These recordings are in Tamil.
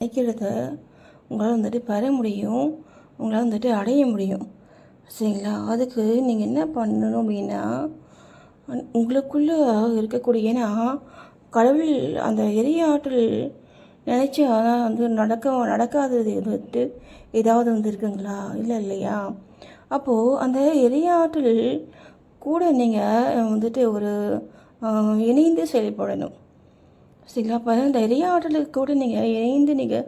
நினைக்கிறத உங்களால் வந்துட்டு பெற முடியும். உங்களால் வந்துட்டு அடைய முடியும். சரிங்களா? அதுக்கு நீங்கள் என்ன பண்ணணும் அப்படின்னா உங்களுக்குள்ளே இருக்கக்கூடிய ஏன்னா கடவுள் அந்த எரிய ஆற்றல் நினச்சா வந்து நடக்க நடக்காதது வந்துட்டு ஏதாவது வந்து இருக்குங்களா? இல்லை இல்லையா? அப்போது அந்த எரிய ஆற்றல் கூட நீங்கள் வந்துட்டு ஒரு இணைந்து செயல்படணும். சரிங்களா அப்போ அந்த எரிய ஆற்றலுக்கு கூட நீங்கள் இணைந்து நீங்கள்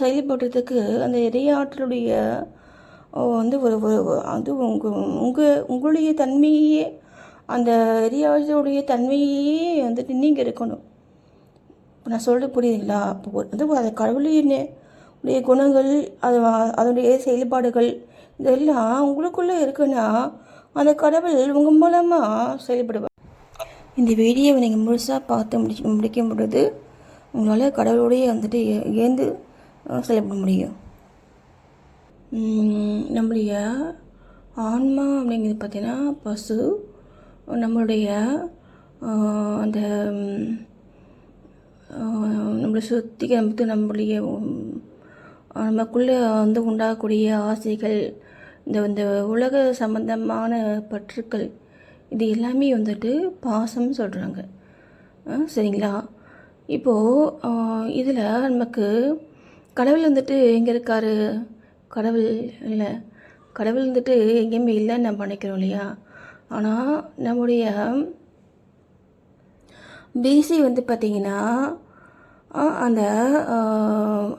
செயல்படுறதுக்கு அந்த எரிய ஆற்றலுடைய வந்து ஒரு ஒரு அது உங்கள் உங்கள் உங்களுடைய தன்மையே அந்த எரிய ஆற்றலுடைய தன்மையே வந்துட்டு நீங்கள் இருக்கணும் இப்போ நான் சொல்கிறது புரியுதுங்களா? அப்போ வந்து அது கடவுளின் உடைய குணங்கள் அது அதனுடைய செயல்பாடுகள் இதெல்லாம் உங்களுக்குள்ளே இருக்குன்னா அந்த கடவுள் உங்கள் மூலமாக செயல்படுவார். இந்த வீடியோவை நீங்கள் முழுசாக பார்த்து முடிச்சு முடிக்கும் பொழுது உங்களால் கடவுளோடைய வந்துட்டு ஏந்து அஹ், செயல்பட முடியும். நம்முடைய ஆன்மா அப்படிங்கிறது பார்த்தீங்கன்னா பசு நம்மளுடைய அந்த நம்மளை சுற்றி வந்து நம்மளுடைய நமக்குள்ளே வந்து உண்டாகக்கூடிய ஆசைகள் இந்த இந்த உலக சம்பந்தமான பற்றுக்கள் இது எல்லாமே வந்துட்டு பாசம்னு சொல்கிறாங்க சரிங்களா? இப்போது இதில் நமக்கு கடவுள் வந்துட்டு எங்கே இருக்கார்? கடவுள் இல்லை. கடவுள் வந்துட்டு எங்கேயுமே இல்லைன்னு நம்ம நினைக்கிறோம் இல்லையா? ஆனால் நம்முடைய பிசி வந்து பார்த்திங்கன்னா அந்த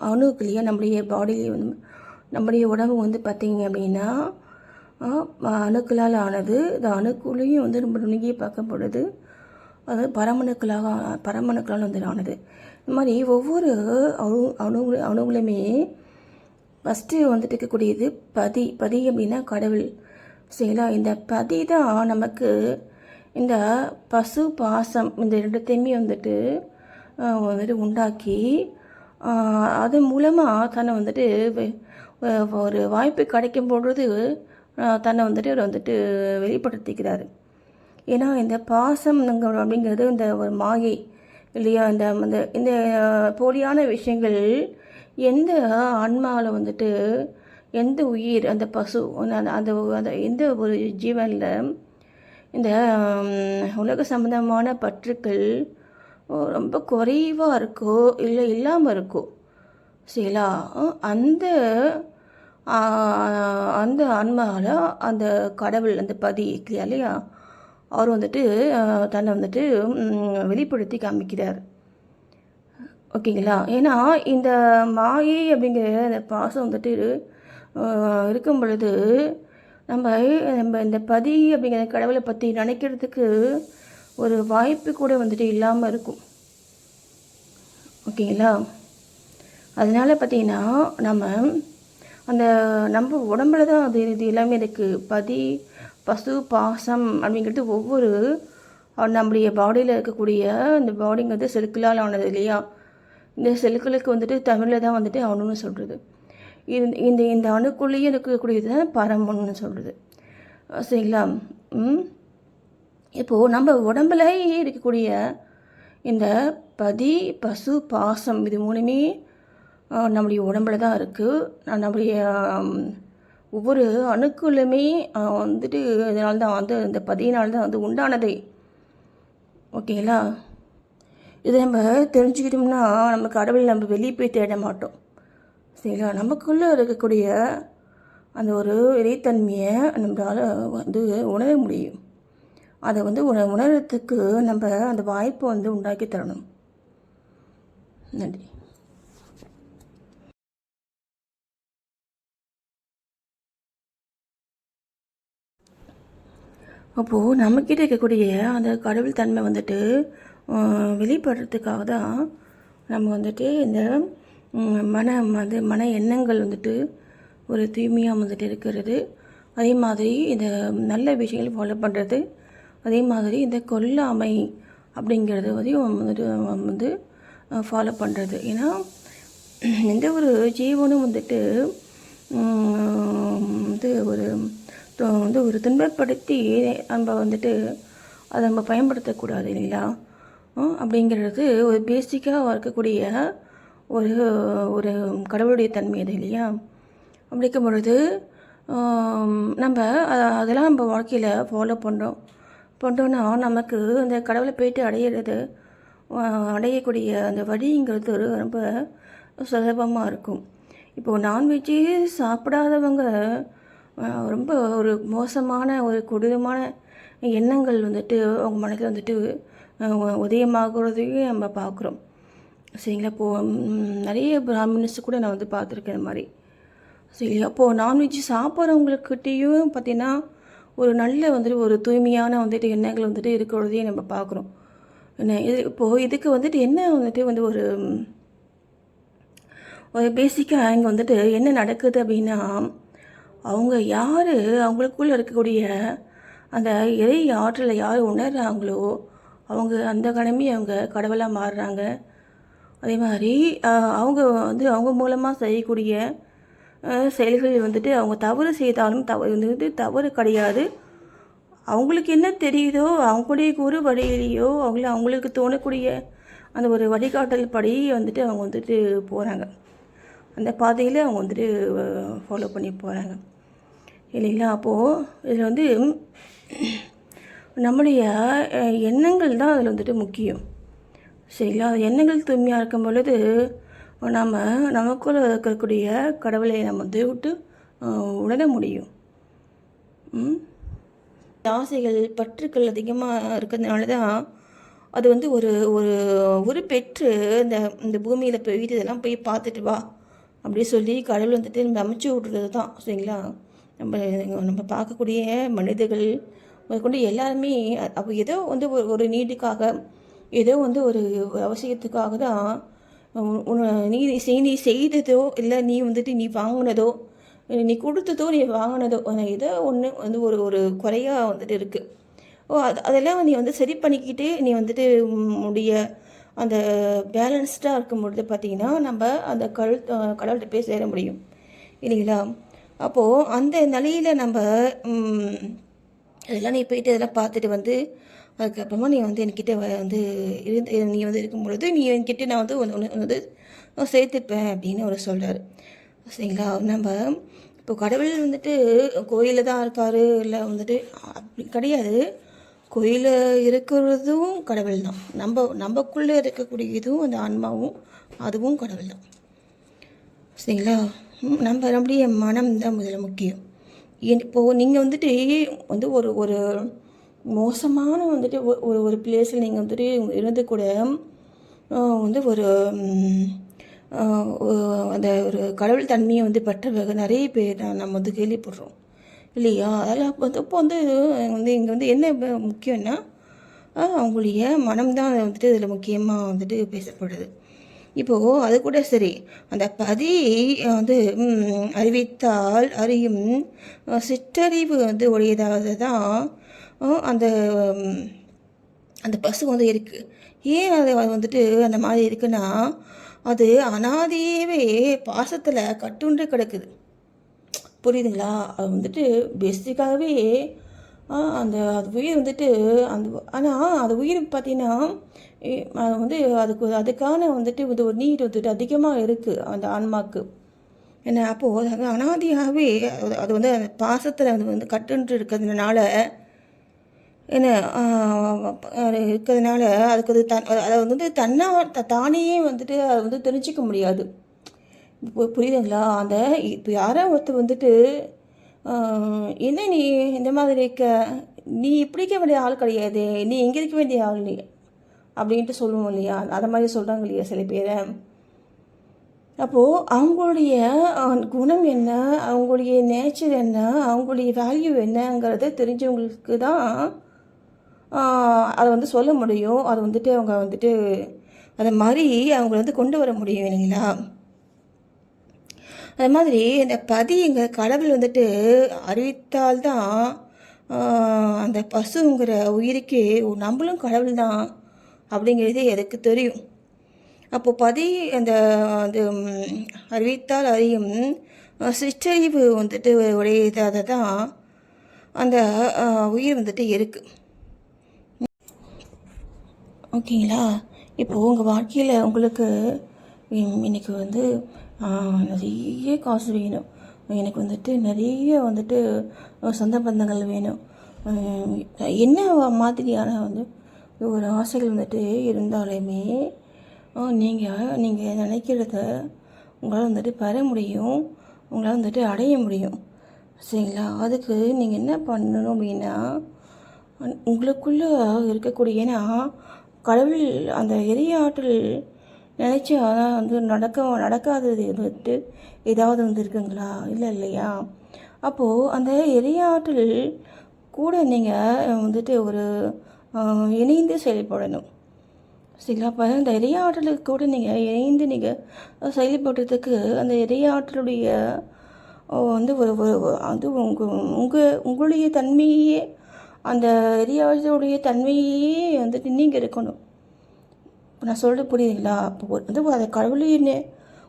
அணுக்குள்ளேயே நம்முடைய பாடியிலேயே வந்து நம்முடைய உடம்பு வந்து பார்த்திங்க அப்படின்னா அணுக்களால் ஆனது இந்த அணுக்குள்ளேயும் வந்து ரொம்ப நுணுங்கி பார்க்கப்படுது. அது பரமணுக்களாக பரமணுக்களால் வந்து ஆனது இந்த மாதிரி ஒவ்வொரு அணு அணு அணுகளுமே ஃபஸ்ட்டு வந்துட்டு இருக்கக்கூடியது பதி பதி அப்படின்னா கடவுள். சரிங்களா? இந்த பதி தான் நமக்கு இந்த பசு பாசம் இந்த ரெண்டுத்தையுமே வந்துட்டு வந்துட்டு உண்டாக்கி அது மூலமாக தன்னை வந்துட்டு ஒரு வாய்ப்பு கிடைக்கும் பொழுது தன்னை வந்துட்டு அவர் வந்துட்டு வெளிப்படுத்திக்கிறாரு. ஏன்னா இந்த பாசம் அப்படிங்கிறது இந்த ஒரு மாயை இல்லையா? இந்த அந்த இந்த போலியான விஷயங்கள் எந்த ஆன்மாவில் வந்துட்டு எந்த உயிர் அந்த பசு அந்த அந்த அந்த எந்த ஒரு ஜீவனில் இந்த உலக சம்பந்தமான பற்றுக்கள் ரொம்ப குறைவாக இருக்கோ இல்லை இல்லாமல் இருக்கோ சரிங்களா? அந்த அந்த ஆன்மாவில் அந்த கடவுள் அந்த பதி இல்லையா இல்லையா? அவர் வந்துட்டு தன்னை வந்துட்டு வெளிப்படுத்தி காமிக்கிறார். ஓகேங்களா? ஏன்னா இந்த மாயை அப்படிங்கிற அந்த பாசம் வந்துட்டு இருக்கும் பொழுது நம்ம நம்ம இந்த பதி அப்படிங்கிற கடவுளை பற்றி நினைக்கிறதுக்கு ஒரு வாய்ப்பு கூட வந்துட்டு இல்லாமல் இருக்கும். ஓகேங்களா? அதனால் பார்த்தீங்கன்னா நம்ம அந்த நம்ம உடம்புல தான் அது இது எல்லாமே இருக்குது பதி பசு பாசம் அப்படிங்கிறது ஒவ்வொரு நம்முடைய பாடியில் இருக்கக்கூடிய இந்த பாடிங்கிறது செலுக்களால் ஆனது இல்லையா? இந்த செலுக்களுக்கு வந்துட்டு தமிழில் தான் வந்துட்டு அணுன்னு சொல்கிறது இது இந்த இந்த அணுக்குள்ளேயே இருக்கக்கூடியது தான் பரமன்னு சொல்கிறது சரிங்களா? ம். இப்போது நம்ம உடம்புலயே இருக்கக்கூடிய இந்த பதி பசு பாசம் இது மூணுமே நம்முடைய உடம்புல தான் இருக்குது நம்முடைய ஒவ்வொரு அணுக்களுமே வந்துட்டு இதனால தான் வந்து இந்த பதியினால் தான் வந்து உண்டானதே. ஓகேங்களா இதை நம்ம தெரிஞ்சுக்கிட்டோம்னா நம்ம கடவுள் நம்ம வெளியே போய் தேட மாட்டோம். சரிங்களா? நமக்குள்ளே இருக்கக்கூடிய அந்த ஒரு இறைத்தன்மையை நம்மளால் வந்து உணர முடியும். அதை வந்து உண உணர்கிறதுக்கு நம்ம அந்த வாய்ப்பை வந்து உண்டாக்கி தரணும். நன்றி. அப்போது நம்மக்கிட்ட இருக்கக்கூடிய அந்த கடவுள் தன்மை வந்துட்டு வெளிப்படுறதுக்காக தான் நம்ம வந்துட்டு இந்த மன அது மன எண்ணங்கள் வந்துட்டு ஒரு தூய்மையாக வந்துட்டு இருக்கிறது. அதே மாதிரி இந்த நல்ல விஷயங்கள் ஃபாலோ பண்ணுறது அதே மாதிரி இந்த கொல்லாமை அப்படிங்கிறது வரையும் வந்துட்டு வந்து ஃபாலோ பண்ணுறது ஏன்னா எந்த ஒரு ஜீவனும் வந்துட்டு வந்து ஒரு துன்பப்படுத்தி நம்ம வந்துட்டு அதை நம்ம பயன்படுத்தக்கூடாது இல்லைங்களா? அப்படிங்கிறது ஒரு பேசிக்காக இருக்கக்கூடிய ஒரு ஒரு கடவுளுடைய தன்மை அது இல்லையா? அப்படி இருக்கும் பொழுது நம்ம அதெல்லாம் நம்ம வாழ்க்கையில் ஃபாலோ பண்ணுறோம் பண்ணுறோன்னா நமக்கு அந்த கடவுளை போயிட்டு அடையிறது அடையக்கூடிய அந்த வழிங்கிறது ரொம்ப சுலபமாக இருக்கும். இப்போது நான்வெஜ்ஜே சாப்பிடாதவங்க ரொம்ப ஒரு மோசமான ஒரு கொடூரமான எண்ணங்கள் வந்துட்டு அவங்க மனதில் வந்துட்டு உதயமாகிறதையும் நம்ம பார்க்குறோம். சரிங்களா? இப்போது நிறைய பிராமின்ஸ் கூட நான் வந்து பார்த்துருக்கேன் இந்த மாதிரி. சரி அப்போது நான்வெஜ் சாப்பிட்றவங்களுக்கிட்டேயும் பார்த்திங்கன்னா ஒரு நல்ல வந்துட்டு ஒரு தூய்மையான வந்துட்டு எண்ணங்கள் வந்துட்டு இருக்கிறதையும் நம்ம பார்க்குறோம். என்ன இது இப்போது இதுக்கு வந்துட்டு என்ன வந்துட்டு வந்து ஒரு ஒரு பேசிக்காக இங்கே வந்துட்டு என்ன நடக்குது அப்படின்னா அவங்க யார்? அவங்களுக்குள்ளே இருக்கக்கூடிய அந்த இறை ஆற்றலை யார் உணர்றாங்களோ அவங்க அந்த கணமே அவங்க கடவுளாக மாறுறாங்க. அதே மாதிரி அவங்க வந்து அவங்க மூலமாக செய்யக்கூடிய செயல்கள் வந்துட்டு அவங்க தவறு செய்தாலும் தவறு வந்துட்டு தவறு கிடையாது. அவங்களுக்கு என்ன தெரியுதோ அவங்களுடைய குரு வழியிலையோ அவங்கள அவங்களுக்கு தோணக்கூடிய அந்த ஒரு வழிகாட்டல் படி வந்துட்டு அவங்க வந்துட்டு போகிறாங்க அந்த பாதையில் அவங்க வந்துட்டு ஃபாலோ பண்ணி போகிறாங்க இல்லைங்களா அப்போது இதில் வந்து நம்முடைய எண்ணங்கள் தான் அதில் வந்துட்டு முக்கியம். சரிங்களா? எண்ணங்கள் தூய்மையாக இருக்கும் பொழுது நாம் நமக்குள்ள இருக்கக்கூடிய கடவுளை நம்ம வந்து விட்டு உணர முடியும். ஆசைகள் பற்றுக்கள் அதிகமாக இருக்கிறதுனால தான் அது வந்து ஒரு ஒரு ஒரு பெற்று இந்த இந்த பூமியில் போயிட்டு இதெல்லாம் போய் பார்த்துட்டு வா. அப்படி சொல்லி கடவுள் வந்துட்டு நம்ம அமைச்சு விட்றது தான் சரிங்களா? நம்ம நம்ம பார்க்கக்கூடிய மனிதர்கள் கொண்டு எல்லாருமே அப்போ ஏதோ வந்து ஒரு ஒரு நீடுக்காக ஏதோ வந்து ஒரு அவசியத்துக்காக தான் உன்னை நீ நீ செய்ததோ இல்லை நீ வந்துட்டு நீ வாங்கினதோ நீ கொடுத்ததோ நீ வாங்கினதோ ஏதோ ஒன்று வந்து ஒரு ஒரு குறையாக வந்துட்டு இருக்குது ஓ அது அதெல்லாம் நீ வந்து சரி பண்ணிக்கிட்டு நீ வந்துட்டு முடிய அந்த பேலன்ஸ்டாக இருக்கும் பொழுது பார்த்தீங்கன்னா நம்ம அந்த கடல் கடவுள்கிட்ட போய் சேர முடியும். இல்லைங்களா? அப்போது அந்த நிலையில் நம்ம இதெல்லாம் நீ போயிட்டு இதெல்லாம் பார்த்துட்டு வந்து அதுக்கப்புறமா நீ வந்து என்கிட்ட வ- வந்து இருந்து நீ வந்து இருக்கும் பொழுது நீ என்கிட்ட நான் வந்து ஒன்று உன்னை வந்து சேர்த்துப்பேன் அப்படின்னு அவர் சொல்கிறார் சரிங்களா? நம்ம இப்போ கடவுள் வந்துட்டு கோயிலில் தான் இருக்காரு இல்லை வந்துட்டு அப்படி கிடையாது. கோயிலில் இருக்கிறதும் கடவுள் தான் நம்ம நம்மக்குள்ளே இருக்கக்கூடிய இதுவும் அந்த ஆன்மாவும் அதுவும் கடவுள் தான் சரிங்களா நம்ம நம்முடைய மனம் தான் முதல்ல முக்கியம். இப்போது நீங்கள் வந்துட்டு வந்து ஒரு ஒரு மோசமான வந்துட்டு ஒரு ஒரு பிளேஸில் நீங்கள் வந்துட்டு இருந்து கூட வந்து ஒரு அந்த ஒரு கடவுள் தன்மையை வந்து பெற்றவங்க நிறைய பேர் நம்ம வந்து கேள்விப்படுறோம். இல்லையா? அதெல்லாம் அப்போ வந்து இப்போ வந்து வந்து இங்கே வந்து என்ன முக்கியம்னா அவங்களுடைய மனம்தான் வந்துட்டு இதில் முக்கியமாக வந்துட்டு பேசப்படுது. இப்போது அது கூட சரி. அந்த பதி வந்து அறிவித்தால் அறியும் சிற்றறிவு வந்து உடையதாவது தான் அந்த அந்த பசு வந்து இருக்குது ஏன் அது வந்துட்டு அந்த மாதிரி இருக்குன்னா அது அனாதியவே பாசத்தில் கட்டுண்டு கிடக்குது. புரியுதுங்களா? அது வந்துட்டு பேசிக்காகவே அந்த அது உயிர் வந்துட்டு அந்த ஆனால் அது உயிர் பார்த்தீங்கன்னா அது வந்து அதுக்கு அதுக்கான வந்துட்டு இது ஒரு நீர் வந்துட்டு அதிகமாக இருக்குது அந்த ஆன்மாக்கு. என்ன அப்போது அது அனாதியாகவே அது அது வந்து அந்த பாசத்தில் அது வந்து கட்டுன்று இருக்கிறதுனால என்ன இருக்கிறதுனால அதுக்கு அது தன் அதை வந்து தன்னா த- தானே வந்துட்டு அதை வந்து தெரிஞ்சிக்க முடியாது. புரியுதுங்களா? அந்த இப்போ யாரோ ஒருத்தர் வந்துட்டு என்ன நீ இந்த மாதிரி இருக்க? நீ இப்படிக்க வேண்டிய ஆள் கிடையாது. நீ இங்கே இருக்க வேண்டிய ஆள் நீ அப்படின்ட்டு சொல்லுவோம் இல்லையா? அதை மாதிரி சொல்கிறாங்க இல்லையா சில பேரை? அப்போது அவங்களுடைய குணம் என்ன? அவங்களுடைய நேச்சர் என்ன? அவங்களுடைய வேல்யூ என்னங்கிறத தெரிஞ்சவங்களுக்கு தான் அதை வந்து சொல்ல முடியும். அதை வந்துட்டு அவங்க வந்துட்டு அதை மாதிரி அவங்கள வந்து கொண்டு வர முடியும் இல்லைங்களா? அது மாதிரி இந்த பதி எங்கள் கடவுள் வந்துட்டு அறிவித்தால்தான் அந்த பசுங்கிற உயிருக்கு ஓ, நம்மளும் கடவுள் தான் அப்படிங்கிறது எனக்கு தெரியும். அப்போது பதி அந்த அது அறிவித்தால் அறியும் சிற்றறிவு வந்துட்டு உடையதாக தான் அந்த உயிர் வந்துட்டு இருக்குது ஓகேங்களா? இப்போ உங்கள் வாழ்க்கையில் உங்களுக்கு இன்றைக்கி வந்து நிறைய காசு வேணும். எனக்கு வந்துட்டு நிறைய வந்துட்டு சொந்த பந்தங்கள் வேணும். என்ன மாதிரியான வந்து ஒரு ஆசைகள் வந்துட்டு இருந்தாலுமே நீங்கள் நீங்கள் நினைக்கிறத உங்களால் வந்துட்டு பெற முடியும். உங்களால் வந்துட்டு அடைய முடியும். சரிங்களா? அதுக்கு நீங்கள் என்ன பண்ணணும் அப்படின்னா உங்களுக்குள்ளே இருக்கக்கூடிய ஏன்னா கடவுள் அந்த எரிய நினச்சி ஆனால் வந்து நடக்க நடக்காதது வந்துட்டு ஏதாவது வந்து இருக்குங்களா? இல்லை இல்லையா? அப்போது அந்த எரியாற்றல் கூட நீங்கள் வந்துட்டு ஒரு இணைந்து செயல்படணும். சரிங்களா? அப்போ அந்த எரிய ஆற்றலுக்கு கூட நீங்கள் இணைந்து நீங்கள் செயல்படுறதுக்கு அந்த எரியாற்றலுடைய வந்து ஒரு ஒரு- அது உங்கள் உங்கள் உங்களுடைய தன்மையே அந்த எரியாற்றலுடைய தன்மையே வந்துட்டு நீங்கள் இருக்கணும். இப்போ நான் சொல்கிறது புரியுதுங்களா? அப்போ வந்து அதை கடவுளையே